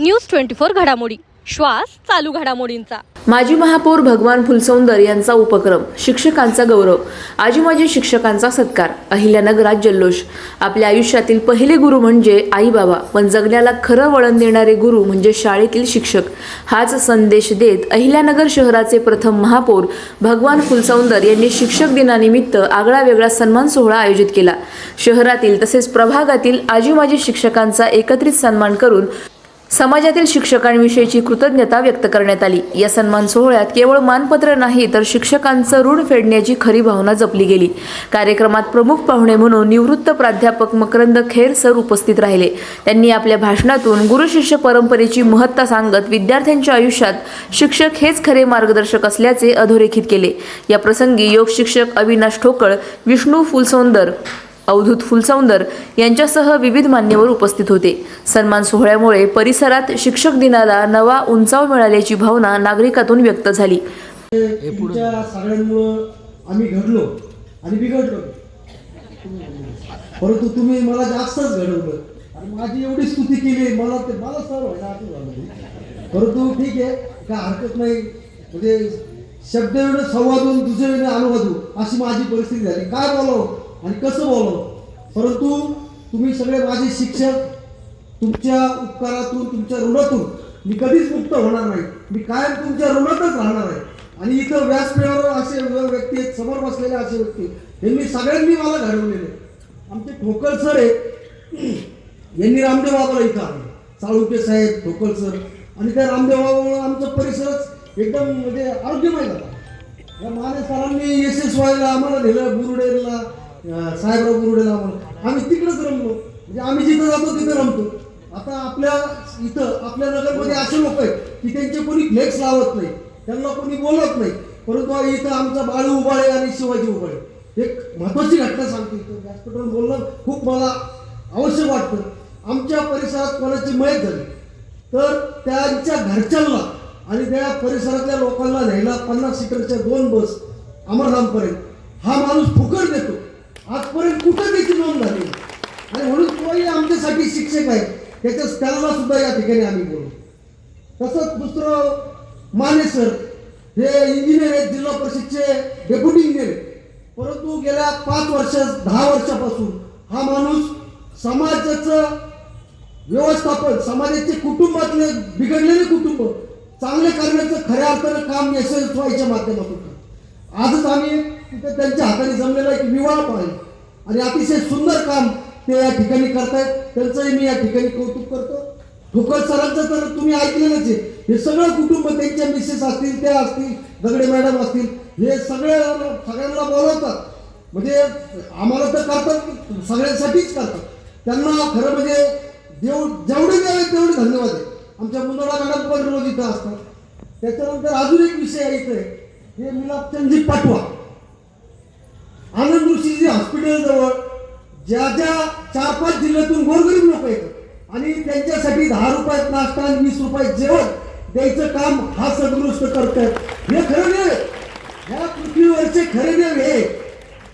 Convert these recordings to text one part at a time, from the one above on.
News twenty four घडामोडी. श्वास चालू घडामोडींचा. माजी महापौर भगवान फुलसौंदर यांचा उपक्रम शिक्षकांचा गौरव आजी माजी शिक्षकांचा सत्कार अहिल्यानगरात जल्लोष. आपल्या आयुष्यातील पहिले गुरु म्हणजे आई बाबा पण जगण्याला खरं वळण देणारे गुरु म्हणजे शाळेतील शिक्षक. हाच संदेश देत अहिल्यानगर शहराचे प्रथम महापौर भगवान फुलसौंदर यांनी शिक्षक दिनानिमित्त आगळा वेगळा सन्मान सोहळा आयोजित केला. शहरातील तसेच प्रभागातील आजी माजी शिक्षकांचा एकत्रित सन्मान करून समाजातील शिक्षकांविषयीची कृतज्ञता व्यक्त करण्यात आली. या सन्मान सोहळ्यात केवळ मानपत्र नाही तर शिक्षकांचं ऋण फेडण्याची खरी भावना जपली गेली. कार्यक्रमात प्रमुख पाहुणे म्हणून निवृत्त प्राध्यापक मकरंद खेर सर उपस्थित राहिले. त्यांनी आपल्या भाषणातून गुरुशिष्य परंपरेची महत्ता सांगत विद्यार्थ्यांच्या आयुष्यात शिक्षक हेच खरे मार्गदर्शक असल्याचे अधोरेखित केले. या प्रसंगी योग शिक्षक अविनाश ठोकळ विष्णू फुलसौंदर अवधूत फुलसौंदर यांच्यासह विविध मान्यवर उपस्थित होते. सन्मान सोहळ्यामुळे परिसरात शिक्षक दिनाला नवा उंचाव मिळाल्याची भावना नागरिकातून व्यक्त झाली. आम्ही घडलो आणि बिघडलो. परंतु तुम्ही मला जास्तच घडवलं. आणि माझी एवढी स्तुती केली मला ते मला सर व्हायला असं झालं परंतु ठीक आहे काय हरकत नाही. म्हणजे शब्द वेळ संवादून दुसरे वेळी अनुवादू अशी माझी परिस्थिती झाली. काय बोलावं? आणि कसं बोलवलं परंतु तुम्ही सगळे माझे शिक्षक तुमच्या उपकारातून तुमच्या ऋणातून मी कधीच मुक्त होणार नाही. मी कायम तुमच्या ऋणातच राहणार आहे. आणि इथं व्यासपीठावर असे व्यक्ती आहेत समोर बसलेले असे व्यक्ती यांनी सगळ्यांनी मला घडवलेले आमचे ठोकळ सर आहे यांनी रामदेव बाबाला इथं आणले. चाळुके साहेब ठोकळ सर. आणि त्या रामदेव बाबामुळे आमचा परिसरच एकदम म्हणजे आरोग्यमय झाला. या माने सरांनी एस एस वायला आम्हाला नेलं बुरुडेला साहेबराव बुरुडेला म्हणून. आम्ही तिकडेच रमलो. म्हणजे आम्ही जिथं जातो तिथं रमतो. आता आपल्या इथं आपल्या नगरमध्ये असे लोक आहेत की त्यांचे कोणी फ्लेक्स लावत नाही. त्यांना कोणी बोलत नाही. परंतु इथं आमचा बाळू उबाळे आणि शिवाजी उबाळे. एक महत्वाची घटना सांगते इथं. व्यासपीठावर बोलणं खूप मला आवश्यक वाटतं. आमच्या परिसरात कोणाची मयत झाली तर त्यांच्या घरच्यांना आणि त्या परिसरातल्या लोकांना न्यायला पन्नास सीटरच्या दोन बस अमरधामपर्यंत. हा माणूस फुकट देतो. आजपर्यंत कुठं त्याची नोंद झाली आणि म्हणून तोही आमच्यासाठी शिक्षक आहे त्याच्या त्याला सुद्धा या ठिकाणी आम्ही बोलू. तसंच दुसरं माने सर हे इंजिनियर आहेत जिल्हा परिषदचे डेप्युटी इंजिनियर परंतु गेल्या पाच वर्ष दहा वर्षापासून हा माणूस समाजाचं व्यवस्थापन समाजाचे कुटुंबातले बिघडलेले कुटुंब चांगले करण्याचं खऱ्या अर्थानं काम यशस्वाईच्या माध्यमातून आजच आम्ही तिथे त्यांच्या हाताने जमलेला एक विवाह पाहिजे आणि अतिशय सुंदर काम ते या ठिकाणी करतायत. त्यांचंही मी या ठिकाणी कौतुक करतो. ठोकर सरांचं तर तुम्ही ऐकलेलंच आहे. हे सगळं कुटुंब त्यांच्या मिसेस असतील त्या असतील दगडे मॅडम असतील हे सगळे सगळ्यांना बोलवतात. म्हणजे आम्हाला तर करतात सगळ्यांसाठीच करतात. त्यांना खरं म्हणजे देव जेवढे द्यावे तेवढे धन्यवाद आहे. आमच्या मुंदडा मॅडम पण रोज इथं असतात. त्याच्यानंतर अजून एक विषय आहे इथे हे मिलापचंदजी पाठवा. आनंद ऋषीजी हॉस्पिटल जवळ ज्या ज्या चार पाच जिल्ह्यातून गोरगरीब लोक येतात. आणि त्यांच्यासाठी दहा रुपयात नाश्ता आणि वीस रुपयात जेवण द्यायचं काम हा सदृष्ट करतात. हे खरं नाही. ह्या पृथ्वीवरचे खरे देव हे.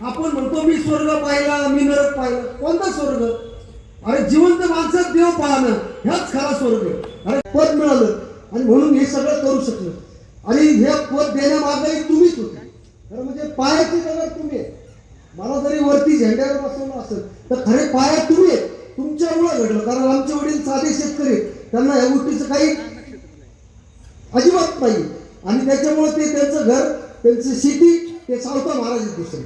आपण म्हणतो मी स्वर्ग पाहिला मी नरक पाहिला. कोणता स्वर्ग? अरे जिवंत माणसात देव पाहणं ह्याच खरा स्वर्ग अरे पद मिळालं. आणि म्हणून हे सगळं करू शकलं. आणि हे पद देण्यामागही तुम्हीच होते. खरं म्हणजे पायाची जगात तुम्ही आहे. मला जरी वरती झेंड्यावर बसवलं असेल तर खरे पाया तुम्ही आहे. तुमच्यामुळे घडलं. कारण आमचे वडील साधे शेतकरी त्यांना या गोष्टीचं काही अजिबात नाही. आणि त्याच्यामुळे ते त्यांचं घर त्यांची शेती ते सावता महाराज दुसरे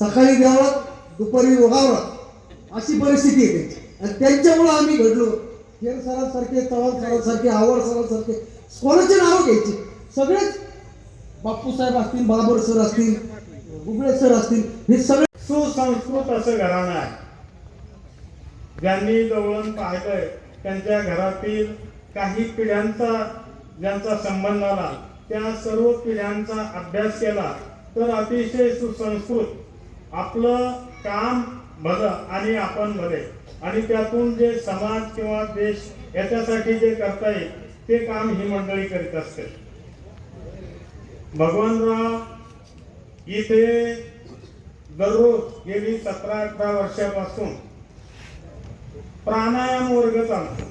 सकाळी गावात दुपारी वावरात अशी परिस्थिती आहे त्यांची. आणि त्यांच्यामुळे आम्ही घडलो. केर सरांसारखे चव्हाण सरांसारखे आवड सरांसारखे कोणाचे नावं घ्यायचे? सगळेच बाप्पू साहेब असतील बाबर सर असतील गुगळे सर असतील हे सगळे सुसंस्कृत असं घराणं आहे. ज्यांनी जवळून पाहिलंय त्यांच्या घरातील काही पिढ्यांचा ज्यांचा संबंध आला त्या सर्व पिढ्यांचा अभ्यास केला तर अतिशय सुसंस्कृत. आपलं काम भलं आणि आपण भले. आणि त्यातून जे समाज किंवा देश याच्यासाठी जे करता येईल ते काम ही मंडळी करीत असते. भगवानराव इथे दररोज गेली सतरा अठरा वर्षापासून प्राणायाम वर्ग चालतो.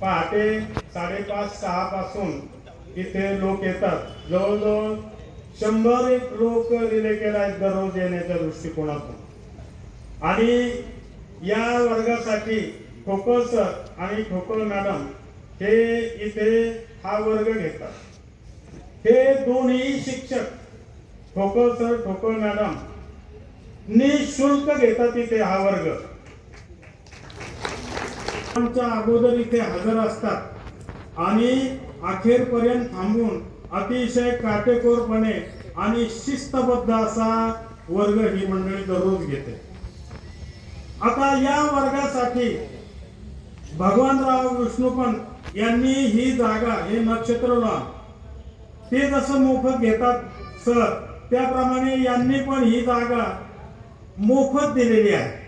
पहाटे साडेपाच सहा पासून इथे लोक येतात. जवळजवळ शंभर एक लोक रिलेटेड आहेत दररोज येण्याच्या दृष्टिकोनातून. आणि या वर्गासाठी ठोकर सर आणि ठोकर मॅडम हे इथे हा वर्ग घेतात. हे दोन्ही शिक्षक ठोकर सर ठोकर मॅडम. निशुल्क घेतात इथे हा वर्ग. आमच्या अगोदर इथे हजर असतात. आणि अखेरपर्यंत थांबून अतिशय काटेकोरपणे आणि शिस्तबद्ध असा वर्ग ही मंडळी दररोज घेते. आता या वर्गासाठी भगवानराव विष्णुपंत यांनी ही जागा हे नक्षत्र लॉन ते जसं मोफत घेतात सर त्याप्रमाणे यांनी पण ही जागा मोफत दिलेली आहे.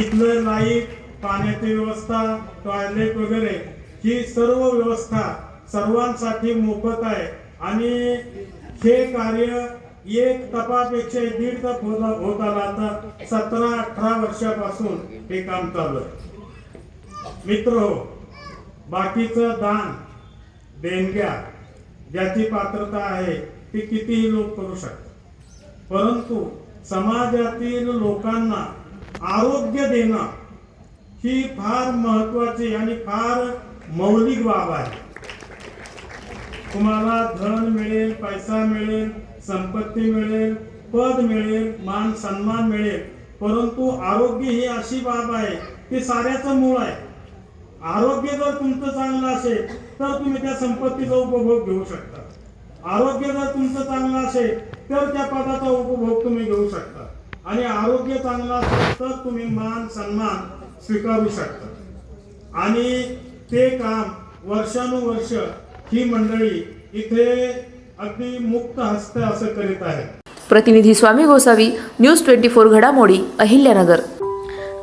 इथलं लाइट पाण्याची व्यवस्था टॉयलेट वगैरे ही सर्व व्यवस्था सर्वांसाठी मोफत आहे. आणि हे कार्य एक तपापेक्षा दीड तप होत होत आला आता सतरा अठरा वर्षापासून हे काम चालू मित्र हो बाकीचं दान देणग्या ज्याची पात्रता आहे ती कितीही लोक करू शकतात परंतु समाजातील लोकांना आरोग्य देणं ही फार महत्वाची आणि फार मौलिक बाब आहे. तुम्हाला धन मिळेल पैसा मिळेल संपत्ती मिळेल पद मिळेल मान सन्मान मिळेल. परंतु आरोग्य ही अशी बाब आहे ती साऱ्याचं मूळ आहे. आरोग्य जर तुमचं चांगलं असेल तर तुम्ही त्या संपत्तीचा उपभोग घेऊ शकता. आरोग्य जर तुमचं चांगलं असेल तर त्या पदाचा उपभोग तुम्ही घेऊ शकता. आणि आरोग्य चांगलं असेल तर तुम्ही मान सन्मान स्वीकारू शकता. आणि ते काम वर्षानुवर्ष ही मंडळी इथे अगदी मुक्त हस्त असं करीत आहे. प्रतिनिधी Swami Gosavi news twenty four घडामोडी अहिल्यानगर.